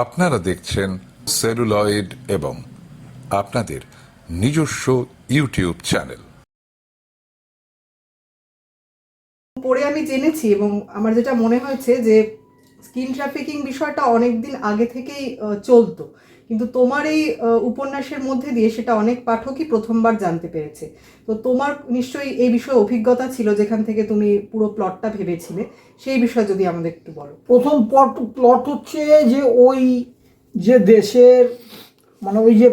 আপনারা দেখছেন সেলুলয়েড এবং আপনাদের নিজস্ব ইউটিউব চ্যানেল। পরে আমি জেনেছি এবং আমার যেটা মনে হয়েছে যে স্কিন ট্রাফিকিং বিষয়টা অনেক দিন আগে থেকেই চলতো। কিন্তু তোমার এই উপন্যাসের মধ্যে দিয়ে সেটা অনেক পাঠকই প্রথমবার জানতে পেরেছে। তো তোমার নিশ্চয়ই এই বিষয়ে অভিজ্ঞতা ছিল যেখান থেকে তুমি পুরো প্লটটা ভেবেছিলে। সেই বিষয়ে যদি আমাদের একটু বলো। প্রথম প্লট প্লট হচ্ছে যে ওই যে দেশের মানে ওই যে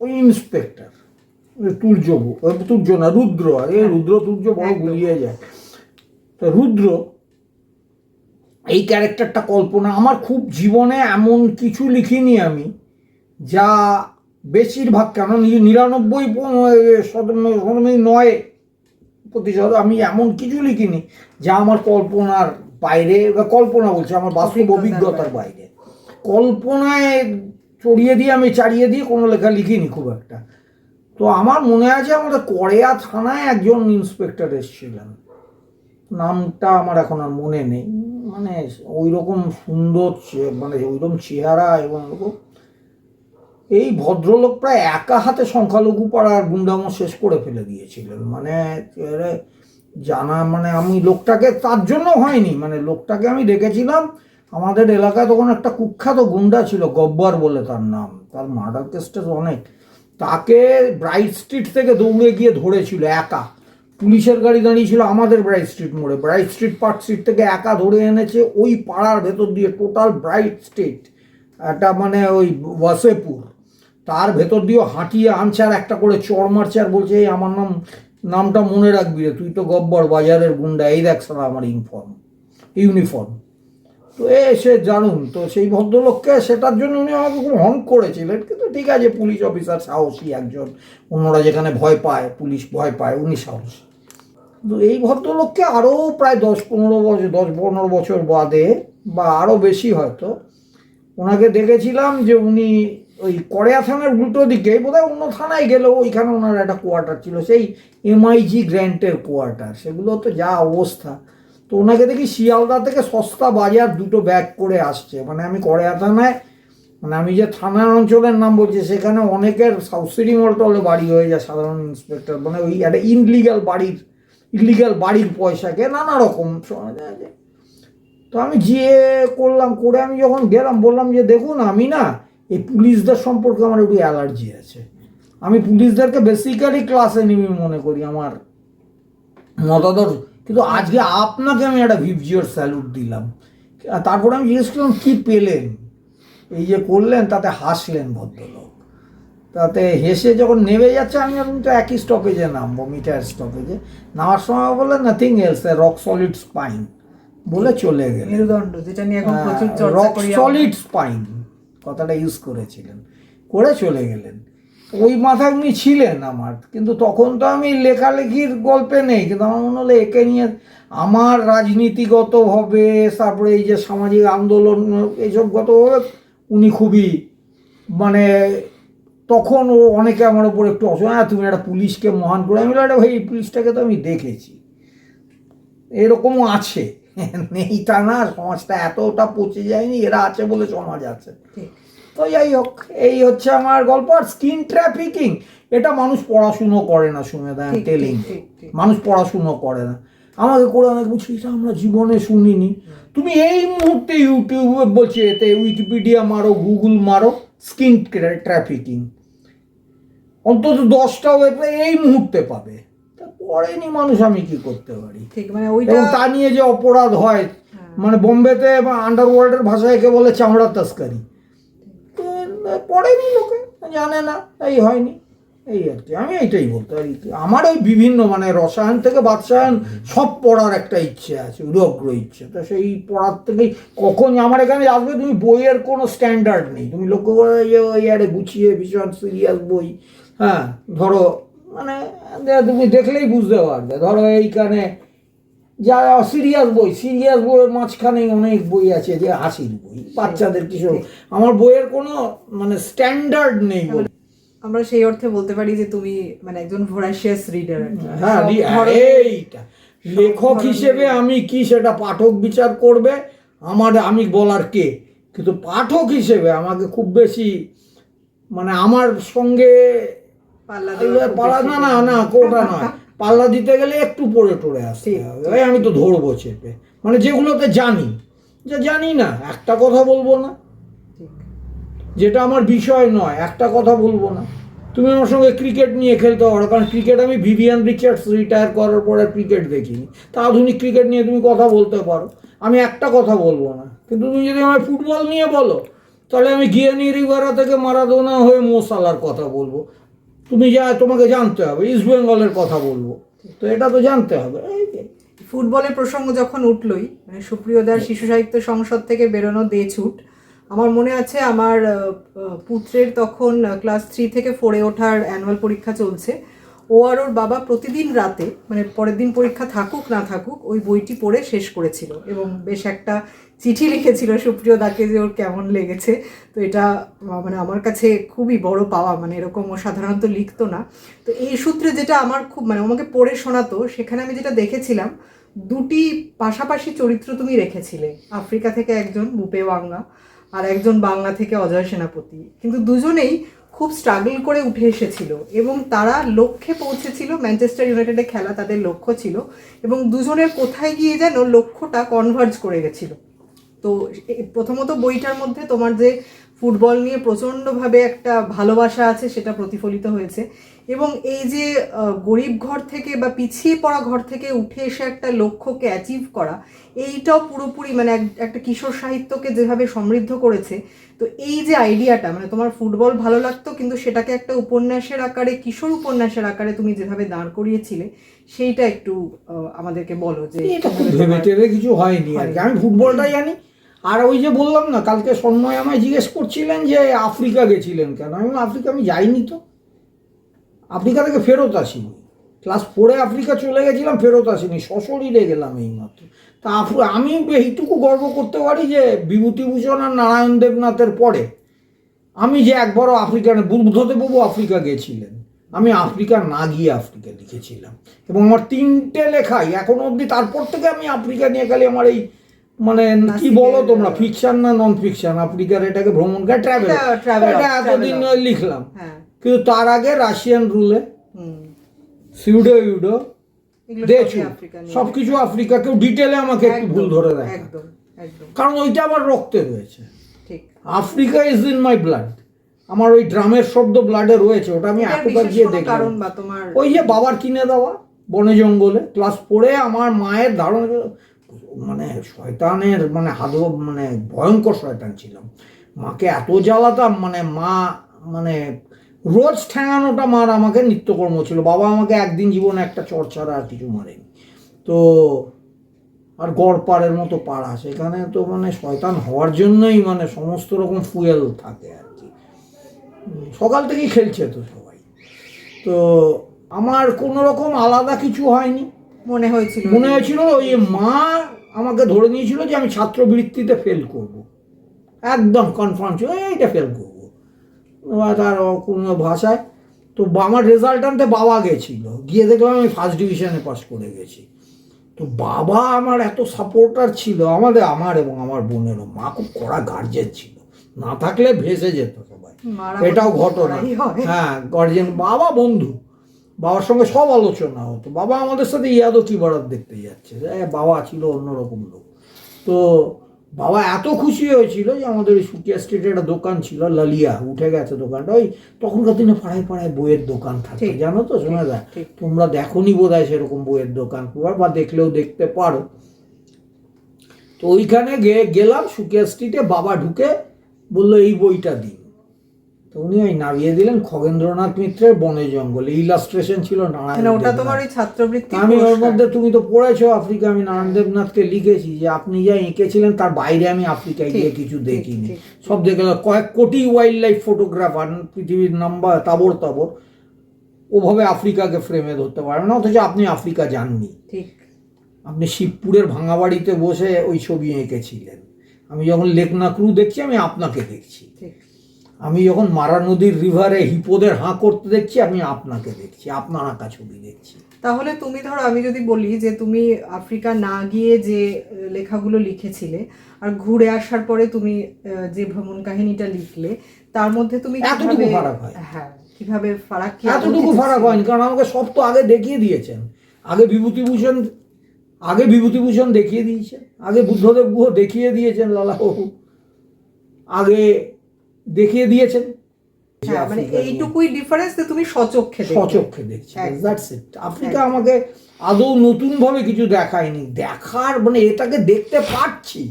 ওই ইন্সপেক্টর তুর্য তুর্য না রুদ্র এই রুদ্র তুর্য বড়। গুলিয়ে যায়। তো রুদ্র এই ক্যারেক্টারটা কল্পনা আমার খুব জীবনে এমন কিছু লিখিনি আমি যা বেশিরভাগ কেন নিরানব্বই নয় প্রতিশত আমি এমন কিছু লিখিনি যা আমার কল্পনার বাইরে বা কল্পনা বলছে আমার বাস্তব অভিজ্ঞতার। বাইরে। কল্পনায় চড়িয়ে দিয়ে আমি চাড়িয়ে দিয়ে কোনো লেখা লিখিনি খুব একটা। তো আমার মনে আছে আমাদের করেয়া থানায় একজন ইন্সপেক্টর এসেছিলেন। নামটা আমার এখন আর মনে নেই। মানে ওই রকম সুন্দর মানে ওই রকম চেহারা এবং ওরকম এই ভদ্রলোক প্রায় একা হাতে সংখ্যালঘু পাড়ার গুন্ডামো শেষ করে ফেলে দিয়েছিলেন। মানে জানা মানে আমি লোকটাকে, তার জন্য হয়নি। মানে লোকটাকে আমি দেখেছিলাম আমাদের এলাকায় তখন একটা কুখ্যাত গুন্ডা ছিল, গব্বর বলে তার নাম। তার মার্ডার কেসটা অনেক। তাকে ব্রাইট স্ট্রিট থেকে দৌড়ে গিয়ে ধরেছিল, একা। পুলিশের গাড়ি দাঁড়িয়ে ছিল আমাদের ব্রাইট স্ট্রিট মোড়ে। ব্রাইট স্ট্রিট পার্ক স্ট্রিট থেকে একা ধরে এনেছে ওই পাড়ার ভেতর দিয়ে টোটাল ব্রাইট স্ট্রিট একটা মানে ওই ওয়াসেপুর তার ভেতর দিয়েও হাঁটিয়ে আনছে একটা করে চড় মারছে আর বলছে, এই আমার নাম, নামটা মনে রাখবি রে, তুই তো গব্বর বাজারের গুন্ডা। এই দেখ সালা আমার ইউনিফর্ম ইউনিফর্ম তো এ সে জানুন, তো সেই ভদ্রলোককে সেটার জন্য উনি আমাকে খুব হন করেছিলেন কিন্তু ঠিক আছে পুলিশ অফিসার সাহসী একজন, অন্যরা যেখানে ভয় পায় পুলিশ ভয় পায়, উনি সাহসী। তো এই ভদ্রলোককে আরও প্রায় দশ পনেরো বছর দশ পনেরো বছর বাদে বা আরও বেশি হয়তো, ওনাকে দেখেছিলাম যে উনি ওই কড়িয়া থানার উল্টো দিকে, বোধহয় অন্য থানায় গেলেও ওইখানে ওনার একটা কোয়ার্টার ছিল, সেই এমআইজি গ্র্যান্টের কোয়ার্টার সেগুলো তো যা অবস্থা। তো ওনাকে দেখি শিয়ালদা থেকে সস্তা বাজার দুটো ব্যাগ করে আসছে মানে আমি কড়িয়া থানায় মানে আমি যে থানার অঞ্চলের নাম বলছি, সেখানে অনেকের সাউথ সিটি মলটলে বাড়ি হয়ে যায় সাধারণ ইন্সপেক্টর মানে ওই একটা ইনলিগাল বাড়ির ইলিগাল বাড়ির পয়সাকে নানা রকম তো আমি গিয়ে করলাম, করে আমি যখন গেলাম, বললাম যে দেখুন, আমি না এই পুলিশদের সম্পর্কে আমার একটু অ্যালার্জি আছে। আমি পুলিশদেরকে বেসিক্যালি ক্লাসে নিবি মনে করি আমার মতাদর্শ কিন্তু আজকে আপনাকে আমি একটা ভিভিওর স্যালুট দিলাম। তারপরে আমি জিজ্ঞেস করলাম কী পেলেন? এই যে করলেন তাতে হাসলেন ভদ্রলোক। তাতে হেসে যখন নেমে যাচ্ছে আমি এখন তো একই স্টপেজে নামবো মিটার স্টপেজে নামার সময় বলে nothing else rock solid spine বলে চলে গেলেন। মেরুদণ্ড যেটা নিয়ে এখন প্রচুর চর্চা রক সলিড স্পাইন কথাটা ইউজ করেছিলেন করে চলে গেলেন। ওই মাথা উনি ছিলেন আমার কিন্তু তখন তো আমি লেখালেখির গল্পে নেই কিন্তু আমার মনে হলো একে নিয়ে আমার রাজনীতিগতভাবে তারপরে এই যে সামাজিক আন্দোলন এইসব গতভাবে উনি খুবই মানে তখন ও অনেকে আমার ওপর একটু অসহায় তুমি একটা পুলিশকে মহান করে আমি বললাম, "আরে ভাই এই পুলিশটাকে তো আমি দেখেছি। এরকমও আছে। নেই তা না সমাজটা এতটা পচে যায়নি এরা আছে বলে সমাজ আছে। তো যাই হোক এই হচ্ছে আমার গল্প আর স্কিন ট্রাফিকিং এটা মানুষ পড়াশুনো করে না শুনে দেন টেলিং। মানুষ পড়াশুনো করে না। আমাকে করে অনেক বলছি এটা আমরা জীবনে শুনিনি। তুমি এই মুহূর্তে ইউটিউবে বলছি এতে উইকিপিডিয়া মারো গুগল মারো স্কিন ট্রাফিকিং অন্তত দশটা ওয়েবে এই মুহূর্তে পাবে। পড়েনি মানুষ আমি কি করতে পারি? ঠিক মানে ওইটা তা নিয়ে যে অপরাধ হয় মানে বোম্বেতে বা আন্ডারওয়ার্ল্ডের ভাষায় একে বলে চামড়া তস্কারি। তো পড়েনি লোকে জানে না তাই হয়নি এই আর কি। আমি এইটাই বলতে পারি কি। আমার ওই বিভিন্ন মানে রসায়ন থেকে বাদশায়ন সব পড়ার একটা ইচ্ছে আছে উদগ্র ইচ্ছে। তো সেই পড়ার থেকেই কখন আমার এখানে আসবে তুমি বইয়ের কোনো স্ট্যান্ডার্ড নেই। তুমি লক্ষ্য করে যে ওই আরে গুছিয়ে ভীষণ সিরিয়াস বই হ্যাঁ ধরো মানে তুমি দেখলেই বুঝতে পারবে। ধরো এইখানে যা সিরিয়াস বই সিরিয়াস বইয়ের মাঝখানে অনেক বই আছে যে হাসির বই। বাচ্চাদের কিছু আমার বইয়ের কোনো মানে স্ট্যান্ডার্ড নেই আমরা সেই অর্থে বলতে পারি যে তুমি মানে একজন ভোরাশিয়াস রিডার হ্যাঁ এইটা। লেখক হিসেবে আমি কি সেটা পাঠক বিচার করবে? আমার আমি বলার কে? কিন্তু পাঠক হিসেবে আমাকে খুব বেশি মানে আমার সঙ্গে পাল্লা না না না কোটা নয়। পাল্লা দিতে গেলে একটু পড়ে টড়ে আসতে হবে। আমি তো ধরবো চেপে। মানে যেগুলোতে জানি। যে জানি না একটা কথা বলব না। যেটা আমার বিষয় নয় একটা কথা বলব না। তুমি আমার সঙ্গে ক্রিকেট নিয়ে খেলতে পারো কারণ ক্রিকেট আমি ভিভিয়ান রিচার্ডস রিটায়ার করার পরে ক্রিকেট দেখিনি। তা আধুনিক ক্রিকেট নিয়ে তুমি কথা বলতে পারো। আমি একটা কথা বলব না। কিন্তু তুমি যদি আমার ফুটবল নিয়ে বলো তাহলে আমি গিয়ানি রিভারা থেকে মারাদোনা হয়ে মোসালার কথা বলব। তুমি যা, তোমাকে জানতে হবে ইস্ট বেঙ্গলের কথা বলব। তো এটা তো জানতে হবে। ফুটবলের প্রসঙ্গ যখন উঠলই মানে সুপ্রিয়দার শিশু সাহিত্য সংসদ থেকে বেরোনো দে ছুট, আমার মনে আছে আমার পুত্রের তখন ক্লাস থ্রি থেকে ফোরে ওঠার অ্যানুয়াল পরীক্ষা চলছে। ও আর ওর বাবা প্রতিদিন রাতে মানে পরের দিন পরীক্ষা থাকুক না থাকুক, ওই বইটি পড়ে শেষ করেছিল। এবং বেশ একটা চিঠি লিখেছিল সুপ্রিয় দাকে যে ওর কেমন লেগেছে। তো এটা মানে আমার কাছে খুবই বড় পাওয়া মানে এরকম ও সাধারণত লিখতো না। তো এই সূত্রে যেটা আমার খুব মানে আমাকে পড়ে শোনাতো, সেখানে আমি যেটা দেখেছিলাম, দুটি পাশাপাশি চরিত্র তুমি রেখেছিলে। আফ্রিকা থেকে একজন বুপে ওয়াঙ্গা আর একজন বাংলা থেকে অজয় সেনাপতি। কিন্তু দুজনেই খুব স্ট্রাগল করে উঠে এসেছিল এবং তারা লক্ষ্যে পৌঁছেছিল ম্যানচেস্টার ইউনাইটেডে খেলা তাদের লক্ষ্য ছিল এবং দুজনের কোথায় গিয়ে যেন লক্ষ্যটা কনভার্জ করে গেছিল। তো প্রথমত বইটার মধ্যে তোমার যে ফুটবল নিয়ে প্রচণ্ডভাবে একটা ভালোবাসা আছে সেটা প্রতিফলিত হয়েছে। এবং এই যে গরিব ঘর থেকে বা পিছিয়ে পড়া ঘর থেকে উঠে এসে একটা লক্ষ্যকে অ্যাচিভ করা এইটাও পুরোপুরি মানে একটা কিশোর সাহিত্যকে যেভাবে সমৃদ্ধ করেছে তো এই যে আইডিয়াটা মানে তোমার ফুটবল ভালো লাগতো কিন্তু সেটাকে একটা উপন্যাসের আকারে কিশোর উপন্যাসের আকারে তুমি যেভাবে দাঁড় করিয়েছিলে সেইটা একটু আমাদেরকে বলো যে এটা কিছু হয়নি আর আমি ফুটবলটা জানি আর ওই যে বললাম না, কালকে সন্ময় আমায় জিজ্ঞেস করছিলেন যে আফ্রিকা গেছিলেন কেন? আমি আফ্রিকা আমি যাইনি তো। আফ্রিকা থেকে ফেরত আসিনি। ক্লাস ফোরে আফ্রিকা চলে গেছিলাম, ফেরত আসিনি। সশরীরে গেলাম এইমাত্র। তা আমি এইটুকু গর্ব করতে পারি যে বিভূতিভূষণ আর নারায়ণ দেবনাথের পরে আমি যে একবারও আফ্রিকান বুদ্ধদেববাবু আফ্রিকা গেছিলেন। আমি আফ্রিকা না গিয়ে আফ্রিকা লিখেছিলাম। এবং আমার তিনটে লেখাই এখনও অবধি, তারপর থেকে আমি আফ্রিকা নিয়ে খালি আমার এই মানে কি বলো তোমরা ফিকশন না নন ফিকশন আফ্রিকার এটাকে ভ্রমণ ট্রাভেল এটা এতদিন লিখলাম। হ্যাঁ। কিন্তু তার আগে রাশিয়ান রুলে সিউডো ইউডো সবই আফ্রিকা কেউ ডিটেলে আমাকে একটু ভুল ধরে দেয় কারণ ওইটা আমার রক্তে রয়েছে। Africa is in my blood আমার ওই ড্রামের শব্দ ব্লাডে রয়েছে ওটা আমি একবার গিয়ে দেখলাম। তোমার ওই যে বাবার কিনে দেওয়া বনে জঙ্গলে ক্লাস পড়ে আমার মায়ের ধারণ মানে শয়তানের মানে হাদো মানে ভয়ঙ্কর শয়তান ছিলাম মাকে এত জ্বালাতাম মানে মা মানে রোজ ঠ্যাঙানোটা মার আমাকে নিত্যকর্ম ছিল। বাবা আমাকে একদিন জীবনে একটা চর ছাড়া আর কিছু মারেনি। তো আর গড়পাড়ের মতো পাড়া, সেখানে তো মানে শয়তান হওয়ার জন্যই মানে সমস্ত রকম ফুয়েল থাকে আর কি। সকাল থেকেই খেলছে তো সবাই। তো আমার কোনো রকম আলাদা কিছু হয়নি। মনে হয়েছিল। মনে হয়েছিল ওই মা আমাকে ধরে নিয়েছিল যে আমি ছাত্রবৃত্তিতে ফেল করব। একদম কনফার্ম ছিল এইটা ফেল করব। তার কোনো ভাষায় তো আমার রেজাল্ট আনতে বাবা গেছিল। গিয়ে দেখলাম আমি ফার্স্ট ডিভিশনে পাস করে গেছি। তো বাবা আমার এত সাপোর্টার ছিল আমাদের আমার এবং আমার বোনেরও মা খুব কড়া গার্জেন ছিল। না থাকলে ভেসে যেত সবাই। এটাও ঘটনা। হ্যাঁ। গার্জিয়ান বাবা বন্ধু। বাবার সঙ্গে সব আলোচনা হতো। বাবা আমাদের সাথে ইয়াদো কি বারাত দেখতে যাচ্ছে। এ, বাবা ছিল অন্যরকম লোক। তো বাবা এত খুশি হয়েছিল যে আমাদের ওই সুকিয়া স্ট্রিটে একটা দোকান ছিল লালিয়া উঠে গেছে দোকানটা। ওই তখনকার দিনে পাড়ায় পাড়ায় বইয়ের দোকান থাকে জানো তো শোনা যায়। তোমরা দেখোনি বোধ হয় সেরকম বইয়ের দোকান। বা দেখলেও দেখতে পারো। তো ওইখানে গে গেলাম সুকিয়া স্ট্রিটে বাবা ঢুকে বলল এই বইটা দিন। তো উনি ওই নামিয়ে দিলেন খগেন্দ্রনাথ মিত্রের বনে জঙ্গলে। ইলাস্ট্রেশন ছিল নারায়ণ ওটা তোমার ওই ছাত্রবৃত্তি আমি ওর মধ্যে তুমি তো পড়েছো আফ্রিকা আমি নারায়ণ দেবনাথকে লিখেছি যে আপনি যা এঁকেছিলেন তার বাইরে আমি আফ্রিকায় গিয়ে কিছু দেখিনি। সব দেখলাম কয়েক কোটি ওয়াইল্ড লাইফ ফটোগ্রাফার পৃথিবীর নাম্বার তাবর তাবর ওভাবে আফ্রিকাকে ফ্রেমে ধরতে পারবে না অথচ আপনি আফ্রিকা যাননি। ঠিক। আপনি শিবপুরের ভাঙা বাড়িতে বসে ওই ছবি এঁকেছিলেন। আমি যখন লেকনাক্রু দেখছি আমি আপনাকে দেখছি। ঠিক। আমি যখন মারা নদীর রিভারে হিপোদের হাঁ করতে দেখছি আমি আপনাকে দেখছি আপনার আঁকা ছবি দেখছি। তাহলে তুমি ধরো আমি যদি বলি যে তুমি আফ্রিকা না গিয়ে যে লেখাগুলো লিখেছিলে আর ঘুরে আসার পরে তুমি যে ভ্রমণ কাহিনীটা লিখলে তার মধ্যে তুমি এতটুকু কিভাবে- ফারাক হয়। হ্যাঁ কীভাবে ফারাক এতটুকু ফারাক হয়নি কারণ আমাকে সব তো আগে দেখিয়ে দিয়েছেন। আগে বিভূতিভূষণ আগে বিভূতিভূষণ দেখিয়ে দিয়েছেন। আগে বুদ্ধদেব গুহ দেখিয়ে দিয়েছেন লালাবাবু। আগে দেখিয়ে দিয়েছেন। হ্যাঁ মানে এইটুকুই ডিফারেন্স যে তুমি সচক্ষে। সচক্ষে দেখছি দ্যাটস ইট আফ্রিকা আমাকে আদৌ নতুনভাবে কিছু দেখায়নি। দেখার মানে এটাকে দেখতে পাচ্ছি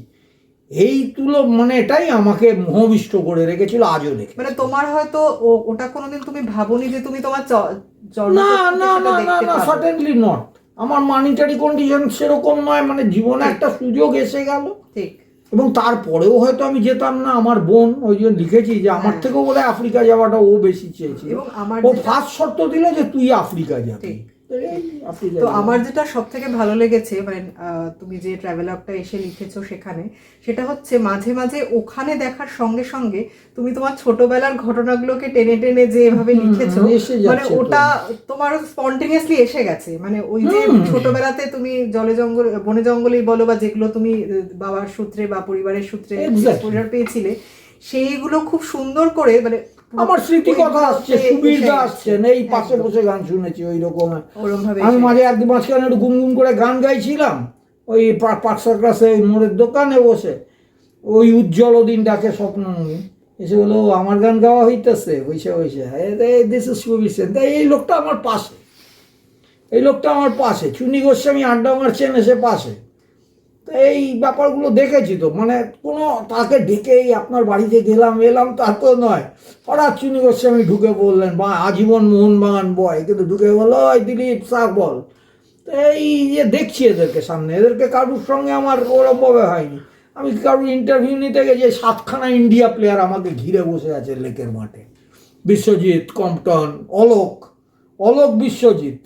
এই তুলো মানে এটাই আমাকে মোহবিষ্ট করে রেখেছিল আজও দেখে মানে তোমার হয়তো ও- ওটা কোনোদিন তুমি ভাবনি যে তুমি তোমার না না না না না। সার্টেনলি নট আমার মানিটারি কন্ডিশন সেরকম নয় মানে জীবনে একটা সুযোগ এসে গেল। ঠিক। এবং তারপরেও হয়তো আমি যেতাম না আমার বোন ওই জন্য লিখেছি যে আমার হ্যাঁ। থেকেও বোধ আফ্রিকা যাওয়াটা ও বেশি চেয়েছে আমার ও ফার্স্ট শর্ত দিল যে তুই আফ্রিকা যাবি। তো। আমার যেটা সব থেকে ভালো লেগেছে মানে তুমি যে ট্রাভেলগটা এসে লিখেছো সেখানে সেটা হচ্ছে মাঝে মাঝে ওখানে দেখার সঙ্গে সঙ্গে তুমি তোমার ছোটবেলার ঘটনাগুলোকে টেনে টেনে যে এভাবে লিখেছো মানে ওটা তোমার স্পন্টেনিয়াসলি এসে গেছে মানে ওই যে ছোটবেলাতে তুমি জলে জঙ্গল বনে জঙ্গলেই বলো বা যেগুলো তুমি বাবার সূত্রে বা পরিবারের সূত্রে. পেয়েছিলে সেইগুলো খুব সুন্দর করে মানে আমার স্মৃতি কথা আসছে সুবীর দা আসছেন এই পাশে বসে গান শুনেছি ওই রকম আমি মাঝে একদিন মাঝখানে একটু গুনগুন করে গান গাইছিলাম ওই পাক সার্কাসে ওই মোড়ের দোকানে বসে। ওই উজ্জ্বল দিন ডাকে স্বপ্ন এসে বলো আমার গান গাওয়া হইতেছে। বসে বসে দিস ইজ সুবীর সেন। তাই এই লোকটা আমার পাশে। এই লোকটা আমার পাশে। চুনি গোস্বামী আড্ডা মারছেন এসে পাশে। তো এই ব্যাপারগুলো দেখেছি তো। মানে কোনো তাকে ডেকেই আপনার বাড়িতে গেলাম, এলাম তা তো নয়। হঠাৎ চুনি গোস্বামী ঢুকে বললেন বা আজীবন মোহনবাগান বয়। কিন্তু ঢুকে বলল, ওই দিলীপ শাক বল। তো এই যে দেখছি এদেরকে সামনে, এদেরকে কারুর সঙ্গে আমার ওরমভাবে হয়নি। আমি কারুর ইন্টারভিউ নিতে গেছি? সাতখানা ইন্ডিয়া প্লেয়ার আমাকে ঘিরে বসে আছে লেকের মাঠে। বিশ্বজিৎ কম্পটন অলোক অলোক বিশ্বজিৎ।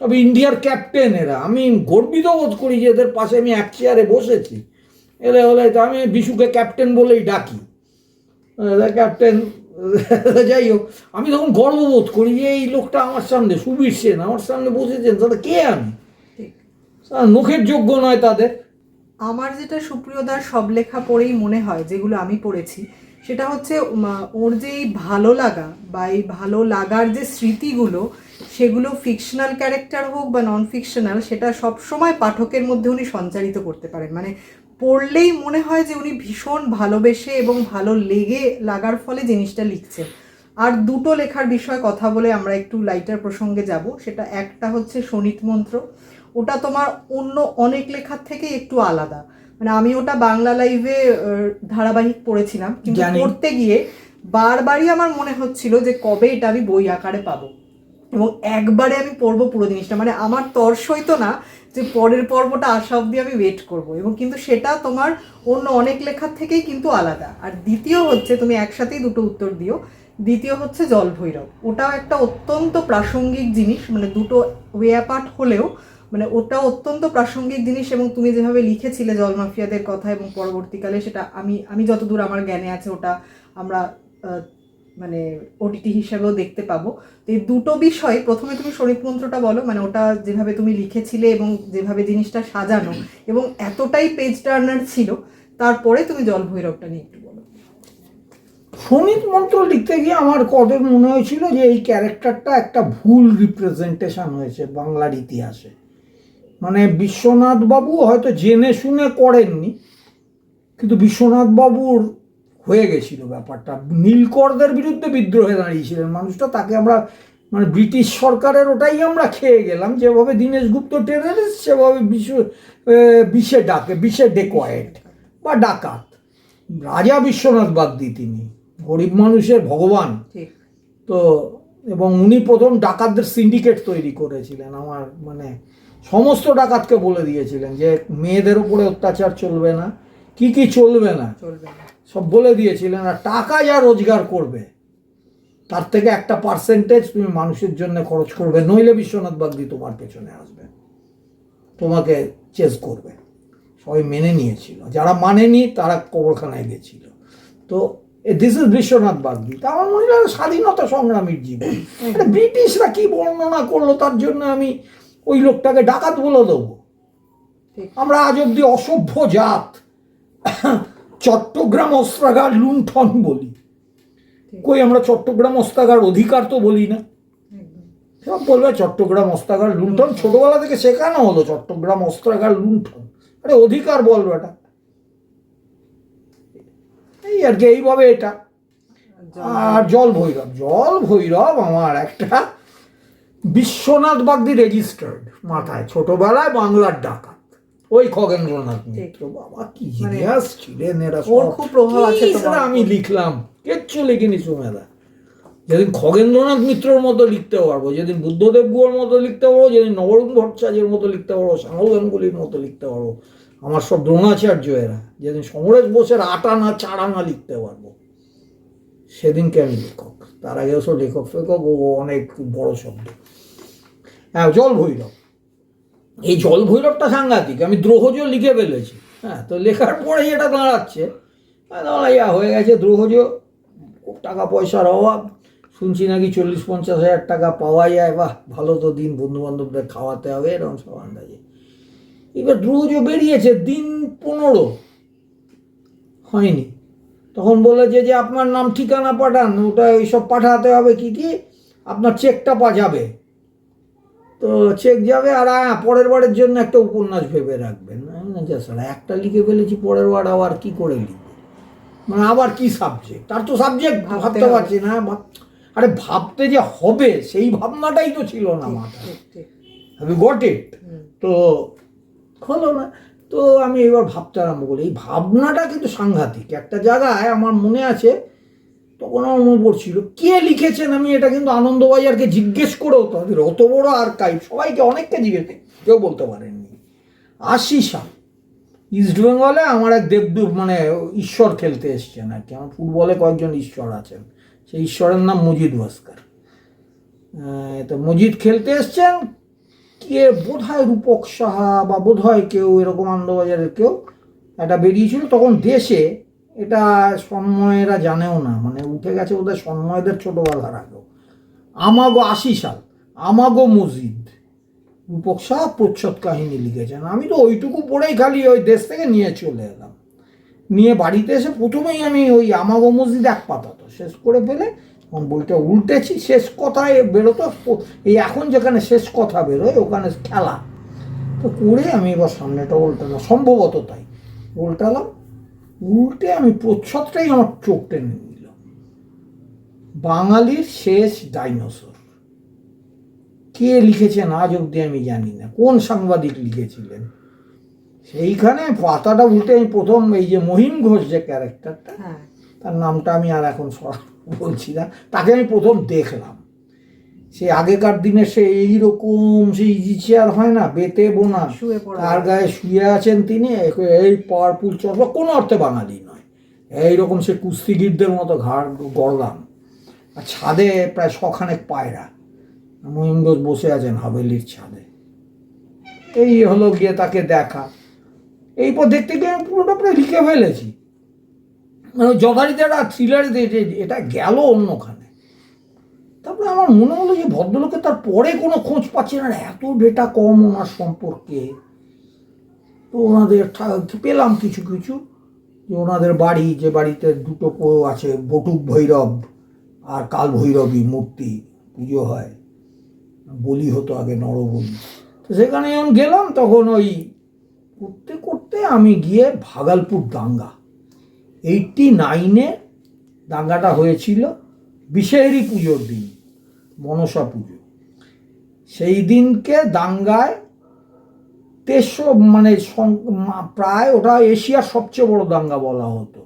সব ইন্ডিয়ার ক্যাপ্টেন এরা। আমি গর্বিত বোধ করি যে এদের পাশে আমি এক চেয়ারে বসেছি। এলে হলে তো আমি বিশুকে ক্যাপ্টেন বলেই ডাকি। ক্যাপ্টেন যাই হোক। আমি তখন গর্ববোধ করি যে এই লোকটা আমার সামনে সুবীর সেন আমার সামনে বসেছেন। তাহলে কে আমি? মুখের যোগ্য নয় তাদের। আমার যেটা সুপ্রিয়দার সব লেখা পড়েই মনে হয় যেগুলো আমি পড়েছি সেটা হচ্ছে ওর যে এই ভালো লাগা বা এই ভালো লাগার যে স্মৃতিগুলো সেগুলো ফিকশনাল ক্যারেক্টার হোক বা নন ফিকশনাল সেটা সব সময় পাঠকের মধ্যে উনি সঞ্চারিত করতে পারেন। মানে পড়লেই মনে হয় যে উনি ভীষণ ভালোবেসে এবং ভালো লেগে লাগার ফলে জিনিসটা লিখছে। আর দুটো লেখার বিষয়ে কথা বলে আমরা একটু লাইটার প্রসঙ্গে যাব। সেটা একটা হচ্ছে শনিত মন্ত্র। ওটা তোমার অন্য অনেক লেখার থেকে একটু আলাদা। মানে আমি ওটা বাংলা লাইভে ধারাবাহিক পড়েছিলাম। কিন্তু পড়তে গিয়ে বারবারই আমার মনে হচ্ছিল যে কবে এটা আমি বই আকারে পাবো। এবং একবারে আমি পড়ব পুরো জিনিসটা। মানে আমার তর্স হইতো না যে পরের পর্বটা আসা অবধি আমি ওয়েট করব। এবং কিন্তু সেটা তোমার অন্য অনেক লেখার থেকেই কিন্তু আলাদা। আর দ্বিতীয় হচ্ছে, তুমি একসাথেই দুটো উত্তর দিও। দ্বিতীয় হচ্ছে জল ভৈরব ওটাও একটা অত্যন্ত প্রাসঙ্গিক জিনিস। মানে দুটো ওয়ে অ্যাপার্ট হলেও মানে ওটা অত্যন্ত প্রাসঙ্গিক জিনিস এবং তুমি যেভাবে লিখেছিলে জল মাফিয়াদের কথা এবং পরবর্তীকালে সেটা আমি আমি যতদূর আমার জ্ঞানে আছে ওটা আমরা মানে ওটিটি হিসাবেও দেখতে পাবো। তো এই দুটো বিষয় প্রথমে তুমি শরীফ মন্ত্রটা বলো মানে ওটা যেভাবে তুমি লিখেছিলে এবং যেভাবে জিনিসটা সাজানো এবং এতটাই পেজ টার্নার ছিল, তারপরে তুমি জল ভৈরবটা নিয়ে একটু বলো। সমিত মন্ত্র লিখতে গিয়ে আমার কদের মনে হয়েছিল যে এই ক্যারেক্টারটা একটা ভুল রিপ্রেজেন্টেশন হয়েছে বাংলার ইতিহাসে। মানে বিশ্বনাথ বাবু হয়তো জেনে শুনে করেননি, কিন্তু বিশ্বনাথ বাবুর হয়ে গেছিল ব্যাপারটা। নীলকরদের বিরুদ্ধে বিদ্রোহে দাঁড়িয়েছিলেন মানুষটা তাকে আমরা মানে ব্রিটিশ সরকারের ওটাই আমরা খেয়ে গেলাম। যেভাবে দীনেশ গুপ্ত টেরারিস্ট সেভাবে বিশ্ব বিষে ডাকে বিষে ডেকোয়েট বা ডাকাত। রাজা বিশ্বনাথ বাগদি তিনি গরিব মানুষের ভগবান। তো এবং উনি প্রথম ডাকাতদের সিন্ডিকেট তৈরি করেছিলেন। আমার মানে সমস্ত ডাকাতকে বলে দিয়েছিলেন যে মেয়েদের উপরে অত্যাচার চলবে না। কি কি চলবে না? চলবে না। সব বলে দিয়েছিলেন আর টাকা যা রোজগার করবে তার থেকে একটা পার্সেন্টেজ তুমি মানুষের জন্য খরচ করবে নইলে বিশ্বনাথ বাগদি তোমার পেছনে আসবে তোমাকে চেস করবে। সবাই মেনে নিয়েছিল। যারা মানেনি তারা কবরখানায় গেছিল। তো দিস ইজ বিশ্বনাথ বাগদি। তা আমার মনে হয় স্বাধীনতা সংগ্রামীর জীবন। ব্রিটিশরা কি বর্ণনা করল তার জন্য আমি ওই লোকটাকে ডাকাত বলে দেবো? আমরা আজ অব্দি অসভ্য জাত। চট্টগ্রাম অস্ত্রাগার লুণ্ঠন বলি। কই আমরা চট্টগ্রাম অস্ত্রাগার অধিকার তো বলি না। সব বলবে চট্টগ্রাম অস্ত্রাগার লুণ্ঠন। ছোটবেলা থেকে শেখানো হলো চট্টগ্রাম অস্ত্রাগার লুণ্ঠন। আরে অধিকার বলবে এটা এই আর কি, এইভাবে এটা। আর জল ভৈরব জল ভৈরব আমার একটা বিশ্বনাথ বাগদি রেজিস্টার্ড মাথায়। ছোটবেলায় বাংলার ডাকাত। ওই খগেন্দ্রনাথ মিত্র বাবা কি জিনিয়াস ছিলেন এরা ওর খুব প্রভাব আছে সেটা আমি লিখলাম? কিচ্ছু লিখিনি সুমেদা যেদিন খগেন্দ্রনাথ মিত্রর মতো লিখতে পারব যেদিন বুদ্ধদেব গুহর মতো লিখতে পারব যেদিন নবরুণ ভট্টাচার্যের মতো লিখতে পারব শ্যামল গাঙ্গুলির মতো লিখতে পারব আমার সব দ্রোণাচার্য এরা যেদিন সমরেশ বোসের আটানা চারানা লিখতে পারব সেদিনকে আমি লেখক। তার আগে লেখক ফেখক ও অনেক বড় শব্দ। হ্যাঁ জল ভৈরব। এই জল ভৈরবটা সাংঘাতিক আমি দ্রোহজ লিখে ফেলেছি। হ্যাঁ তো লেখার পরে এটা দাঁড়াচ্ছে। আহ, দাঁড়া ইয়া হয়ে গেছে দ্রোহজ টাকা পয়সার অভাব। শুনছি নাকি চল্লিশ পঞ্চাশ হাজার টাকা পাওয়া যায়। বাহ ভালো তো দিন বন্ধু বান্ধবদের খাওয়াতে হবে এরকম সব আন্দাজে। এবার দ্রোহজ বেরিয়েছে দিন পনেরো। হয়নি। তখন বলে যে যে আপনার নাম ঠিকানা পাঠান ওটা এইসব পাঠাতে হবে কি কি? আপনার চেকটা পা যাবে তো চেক যাবে আর হ্যাঁ পরের বারের জন্য একটা উপন্যাস ভেবে রাখবেন। স্যার একটা লিখে ফেলেছি পরের বার আবার কি করে লিখবে? মানে আবার কি সাবজেক্ট তার তো সাবজেক্ট ভাবতে। পারছি না আরে ভাবতে যে হবে সেই ভাবনাটাই তো ছিল না মাথায়। আমি গট ইট তো হলো না। তো আমি এবার ভাবতে আরম্ভ করি। এই ভাবনাটা কিন্তু সাংঘাতিক। একটা জায়গায় আমার মনে আছে তখন আমার মনে পড়ছিল, কে লিখেছেন আমি এটা কিন্তু আনন্দবাজারকে জিজ্ঞেস করেও তাদের অত বড় আর কাই সবাইকে অনেককে জিজ্ঞেস কেউ বলতে পারেননি। আশি সাল ইস্ট বেঙ্গলে আমার এক দেবদূত মানে ঈশ্বর খেলতে এসছেন আর কি। আমার ফুটবলে কয়েকজন ঈশ্বর আছেন, সেই ঈশ্বরের নাম মজিদ ভাস্কর। তো মজিদ খেলতে এসছেন, কে বোধ হয় রূপক সাহা বা বোধ হয় কেউ এরকম আনন্দবাজারের কেউ একটা বেরিয়েছিল, তখন দেশে এটা সন্ময়েরা জানেও না। মানে উঠে গেছে ওদের সন্ময়দের ছোটোবেলার আগেও। আমাগো আশি সাল আমাগো মসজিদ রূপক শাহ প্রচ্ছদ কাহিনী লিখেছেন। আমি তো ওইটুকু পড়েই খালি ওই দেশ থেকে নিয়ে চলে এলাম। নিয়ে বাড়িতে এসে প্রথমেই আমি ওই আমাগো মসজিদ এক পাতা তো শেষ করে ফেলে তখন বইটা উল্টেছি, শেষ কথায় বেরোতো, এই এখন যেখানে শেষ কথা বেরোয়, ওখানে খেলা। তো করে আমি এবার সামনেটা উল্টালাম। সম্ভবত তাই। উল্টালাম উল্টে আমি প্রচ্ছদটাই আমার চোখ টেনে নিল বাঙালির শেষ ডাইনোসর। কে লিখেছেন আজ অব্দি আমি জানি না। কোন সাংবাদিক লিখেছিলেন? সেইখানে পাতাটা উল্টে আমি প্রথম এই যে মহিম ঘোষ যে ক্যারেক্টারটা হ্যাঁ। তার নামটা আমি আর এখন বলছি না। তাকে আমি প্রথম দেখলাম। সে আগেকার দিনে সে এইরকম সেই ইজি চেয়ার হয় না বেতে বোনা। তার গায়ে শুয়ে আছেন তিনি এই পাওয়ারফুল চশমা কোনো অর্থে বাঙালি নয়। এইরকম সে কুস্তিগিরদের মতো ঘাড় গড়লাম। আর ছাদে প্রায় শখানেক পায়রা। মহিম ঘোষ বসে আছেন হাভেলির ছাদে। এই হলো গিয়ে তাকে দেখা। এই পর দেখতে গিয়ে আমি পুরোটা প্রায় লিখে ফেলেছি। মানে যথারীতি একটা থ্রিলার এটা গেল অন্যখানে। তারপরে আমার মনে হলো যে ভদ্রলোকে তার পরে কোনো খোঁজ পাচ্ছি না। এত ডেটা কম ওনার সম্পর্কে। তো ওনাদের পেলাম কিছু কিছু। যে ওনাদের বাড়ি, যে বাড়িতে দুটো আছে, বটুক ভৈরব আর কাল ভৈরবী মূর্তি, পুজো হয়। বলি হতো আগে নরবলি। তো সেখানে যখন গেলাম, তখন ওই করতে করতে আমি গিয়ে ভাগালপুর দাঙ্গা। এইটটি নাইনে দাঙ্গাটা হয়েছিল বিষেরি পুজোর দিন। মনসা পুজো। সেই দিনকে দাঙ্গায় তেরশো মানে প্রায় ওটা এশিয়ার সবচেয়ে বড় দাঙ্গা বলা হতো।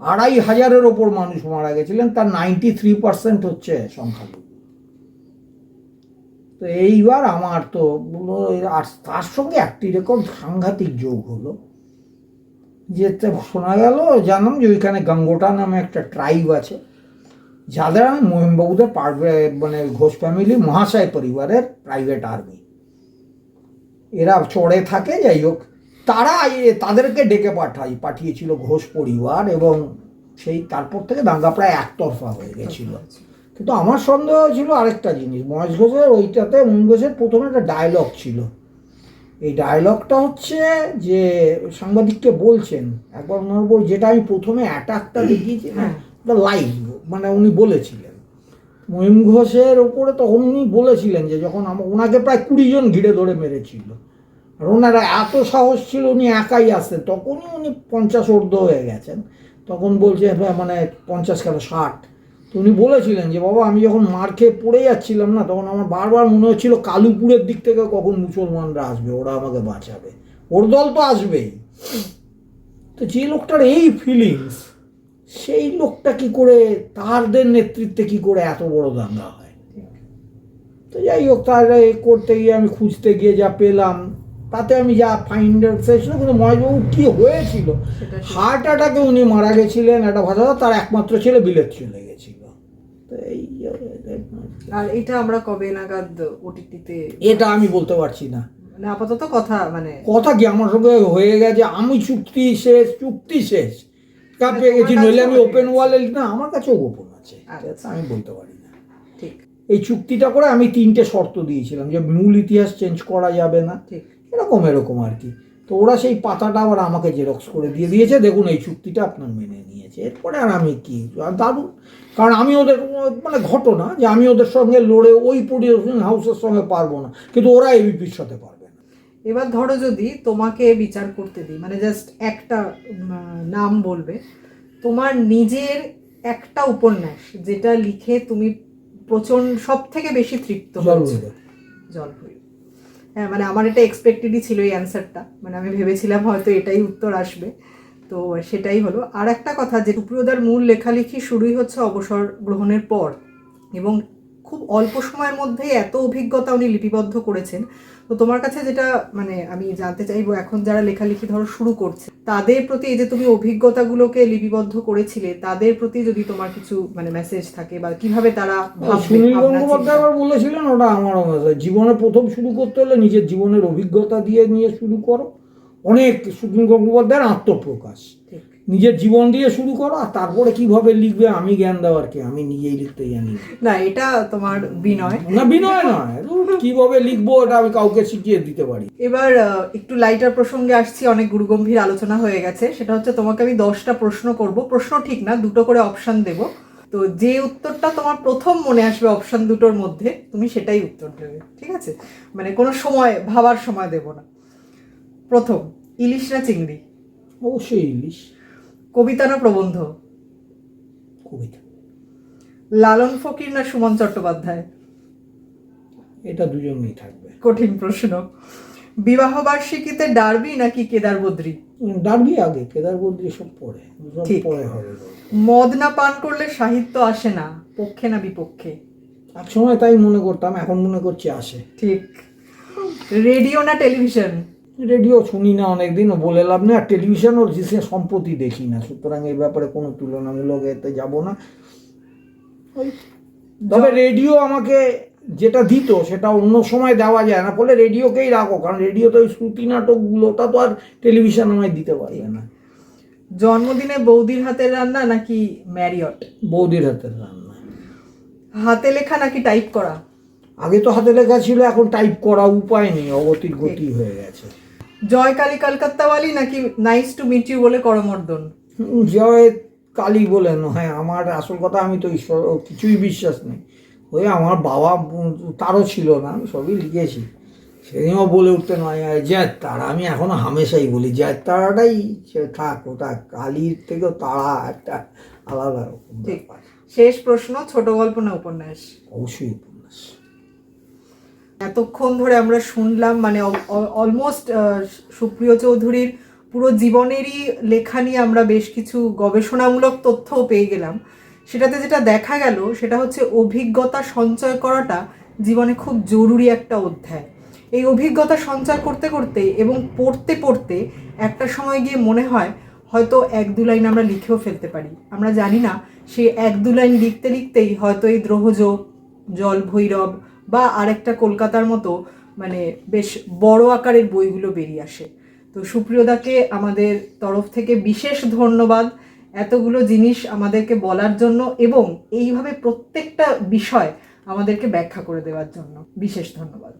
আড়াই হাজারের ওপর মানুষ মারা গেছিলেন, তার নাইনটি থ্রি পার্সেন্ট হচ্ছে সংখ্যালঘু তো এইবার আমার তো আর তার সঙ্গে একটি রেকর্ড সাংঘাতিক যোগ হলো, যেতে শোনা গেল জানলাম যে ওইখানে গঙ্গোটা নামে একটা ট্রাইব আছে। যাদের আমি মানে ঘোষ ফ্যামিলি, মহাশয় পরিবারের প্রাইভেট আর্মি এরা চড়ে থাকে, যাই হোক। তারা তাদেরকে ডেকে পাঠাই পাঠিয়েছিল ঘোষ পরিবার এবং সেই তারপর থেকে দাঙ্গা প্রায় একতরফা হয়ে গেছিল। কিন্তু আমার সন্দেহ হয়েছিল আরেকটা জিনিস। মহেশ ঘোষের ওইটাতে, মোহন ঘোষের প্রথমে একটা ডায়লগ ছিল। এই ডায়লগটা হচ্ছে যে সাংবাদিককে বলছেন, একবার ওনার যেটা আমি প্রথমে অ্যাটাকটা দেখিয়েছি না ওটা লাইভ মানে উনি বলেছিলেন। মহিম ঘোষের ওপরে তখন উনি বলেছিলেন যে যখন আম- ওনাকে প্রায় কুড়ি জন ঘিরে ধরে মেরেছিল। আর ওনারা এত সাহস ছিল উনি একাই আসতেন। তখনই উনি পঞ্চাশ ঊর্ধ্ব হয়ে গেছেন। তখন বলছে হ্যাঁ, মানে পঞ্চাশ কেন ষাট? তো উনি বলেছিলেন যে বাবা আমি যখন মার খেয়ে পড়ে যাচ্ছিলাম না তখন আমার বারবার মনে হচ্ছিল কালুপুরের দিক থেকে কখন মুসলমানরা আসবে ওরা আমাকে বাঁচাবে। ওর দল তো আসবেই। তো যে লোকটার এই ফিলিংস সেই লোকটা কি করে তারদের নেতৃত্বে কি করে এত বড় দাঙ্গা হয়? তো যাই হোক তার এ করতে গিয়ে আমি খুঁজতে গিয়ে যা পেলাম তাতে আমি যা ফাইন্ড ছিল কিন্তু মহেশবাবু কি হয়েছিল। হার্ট অ্যাটাকে উনি মারা গেছিলেন একটা ভাষা তার একমাত্র ছেলে বিলেত চলে গেছিল। তো এই আর এটা আমরা কবে নাগাদ ওটিটিতে এটা আমি বলতে পারছি না। মানে আপাতত কথা মানে কথা কি আমার সঙ্গে হয়ে গেছে? আমি চুক্তি শেষ চুক্তি শেষ। কাঁপিয়ে গেছি নইলে আমি ওপেন হয়ে ওয়ালে না আমার কাছেও গোপন আছে। আচ্ছা। আমি বলতে পারি না। ঠিক। এই চুক্তিটা করে আমি তিনটে শর্ত দিয়েছিলাম যে মূল ইতিহাস চেঞ্জ করা যাবে না। ঠিক। এরকম এরকম আর কি। তো ওরা সেই পাতাটা আবার আমাকে জেরক্স করে দিয়ে দিয়েছে। দেখুন এই চুক্তিটা আপনার মেনে নিয়েছে। এরপরে আর আমি কি? দারুণ। কারণ আমি ওদের মানে ঘটনা যে আমি ওদের সঙ্গে লড়ে ওই প্রডিউসিং হাউসের সঙ্গে পারব না। কিন্তু ওরা এবিপির সাথে পারবে। এবার ধরো যদি তোমাকে বিচার করতে দিই মানে জাস্ট একটা নাম বলবে তোমার নিজের একটা উপন্যাস যেটা লিখে তুমি প্রচণ্ড সব থেকে বেশি তৃপ্ত হয়েছে। জলবায়ু। জল হ্যাঁ মানে আমার এটা এক্সপেক্টেডই ছিল এই অ্যান্সারটা মানে আমি ভেবেছিলাম হয়তো এটাই উত্তর আসবে। তো সেটাই হলো। আর একটা কথা যে সুপ্রিয়দার মূল লেখালেখি শুরুই হচ্ছে অবসর গ্রহণের পর এবং খুব অল্প সময়ের মধ্যেই এত অভিজ্ঞতা উনি লিপিবদ্ধ করেছেন। তো তোমার কাছে যেটা মানে আমি জানতে চাইব এখন যারা লেখালেখি ধরো শুরু করছে তাদের প্রতি এই যে তুমি অভিজ্ঞতাগুলোকে লিপিবদ্ধ করেছিলে তাদের প্রতি যদি তোমার কিছু মানে মেসেজ থাকে বা কীভাবে তারা সুনীল গঙ্গোপাধ্যায় আবার বলেছিলেন ওটা আমার জীবনে প্রথম শুরু করতে হলে নিজের জীবনের অভিজ্ঞতা দিয়ে নিয়ে শুরু করো। অনেক সুনীল গঙ্গোপাধ্যায়ের আত্মপ্রকাশ। নিজের জীবন দিয়ে শুরু করো আর তারপরে কীভাবে লিখবে আমি জ্ঞান দেওয়ার কি? আমি নিজেই লিখতে জানি। না। এটা তোমার বিনয়। না বিনয় নয় কীভাবে লিখব এটা আমি কাউকে শিখিয়ে দিতে পারি। এবার একটু লাইটার প্রসঙ্গে আসছি অনেক গুরুগম্ভীর আলোচনা হয়ে গেছে। সেটা হচ্ছে তোমাকে আমি দশটা প্রশ্ন করব। প্রশ্ন ঠিক না দুটো করে অপশন দেব। তো যে উত্তরটা তোমার প্রথম মনে আসবে অপশন দুটোর মধ্যে তুমি সেটাই উত্তর দেবে ঠিক আছে? মানে কোনো সময় ভাবার সময় দেব না। প্রথম ইলিশ না চিংড়ি? অবশ্যই ইলিশ। কবিতা না প্রবন্ধ? কবিতা। লালন ফকির না সুমন চট্টোপাধ্যায়? এটা দুজনেই থাকবে। কঠিন প্রশ্ন। বিবাহ বার্ষিকীতে ডারবি নাকি কেদার বদ্রী? ডাকবি আগে কেদার বদ্রী সব ঠিক। পরে হবে মদ না পান করলে সাহিত্য আসে না পক্ষে না বিপক্ষে? এক সময় তাই মনে করতাম এখন মনে করছি আসে। ঠিক। রেডিও না টেলিভিশন? রেডিও শুনি না অনেকদিন ও বলে লাভ নেই। আর টেলিভিশন ওর জিসে সম্প্রতি দেখি না। সুতরাং এই ব্যাপারে কোনো তুলনামূলক এতে যাব না। তবে রেডিও আমাকে যেটা দিত সেটা অন্য সময় দেওয়া যায় না। ফলে রেডিওকেই রাখো কারণ রেডিওতে ওই শ্রুতি নাটকগুলো ওটা তো আর টেলিভিশন আমায় দিতে পারবে না। জন্মদিনে বৌদির হাতের রান্না নাকি ম্যারিয়ট? বৌদির হাতের রান্না। হাতে লেখা নাকি টাইপ করা? আগে তো হাতে লেখা ছিল এখন টাইপ করা উপায় নেই অগতির গতি হয়ে গেছে। জয় কালী কলকাত্তাওয়ালি নাকি নাইস টু মিট ইউ বলে করমর্দন? জয় কালী বলে নয় আমার আসল কথা আমি তো ঈশ্বর কিছুই বিশ্বাস নেই। ওই আমার বাবা তারও ছিল না আমি সবই লিখেছি। সেদিনও বলে উঠতে নয় জয়ের তারা আমি এখনও হামেশাই বলি জয়ের তারাটাই সে থাক ওটা কালীর থেকেও তারা একটা আলাদা রকম শেষ প্রশ্ন ছোট গল্প না উপন্যাস? অবশ্যই এতক্ষণ ধরে আমরা শুনলাম মানে অলমোস্ট সুপ্রিয় চৌধুরীর পুরো জীবনেরই লেখা নিয়ে আমরা বেশ কিছু গবেষণামূলক তথ্যও পেয়ে গেলাম। সেটাতে যেটা দেখা গেল, সেটা হচ্ছে অভিজ্ঞতা সঞ্চয় করাটা জীবনে খুব জরুরি একটা অধ্যায়। এই অভিজ্ঞতা সঞ্চয় করতে করতে এবং পড়তে পড়তে একটা সময় গিয়ে মনে হয়, হয়তো এক দু লাইন আমরা লিখেও ফেলতে পারি। আমরা জানি না সেই এক দু লাইন লিখতে লিখতেই হয়তো এই দ্রোহজ জল, ভৈরব বা আরেকটা কলকাতার মতো মানে বেশ বড় আকারের বইগুলো বেরিয়ে আসে। তো সুপ্রিয়দাকে আমাদের তরফ থেকে বিশেষ ধন্যবাদ এতগুলো জিনিস আমাদেরকে বলার জন্য এবং এইভাবে প্রত্যেকটা বিষয় আমাদেরকে ব্যাখ্যা করে দেওয়ার জন্য। বিশেষ ধন্যবাদ।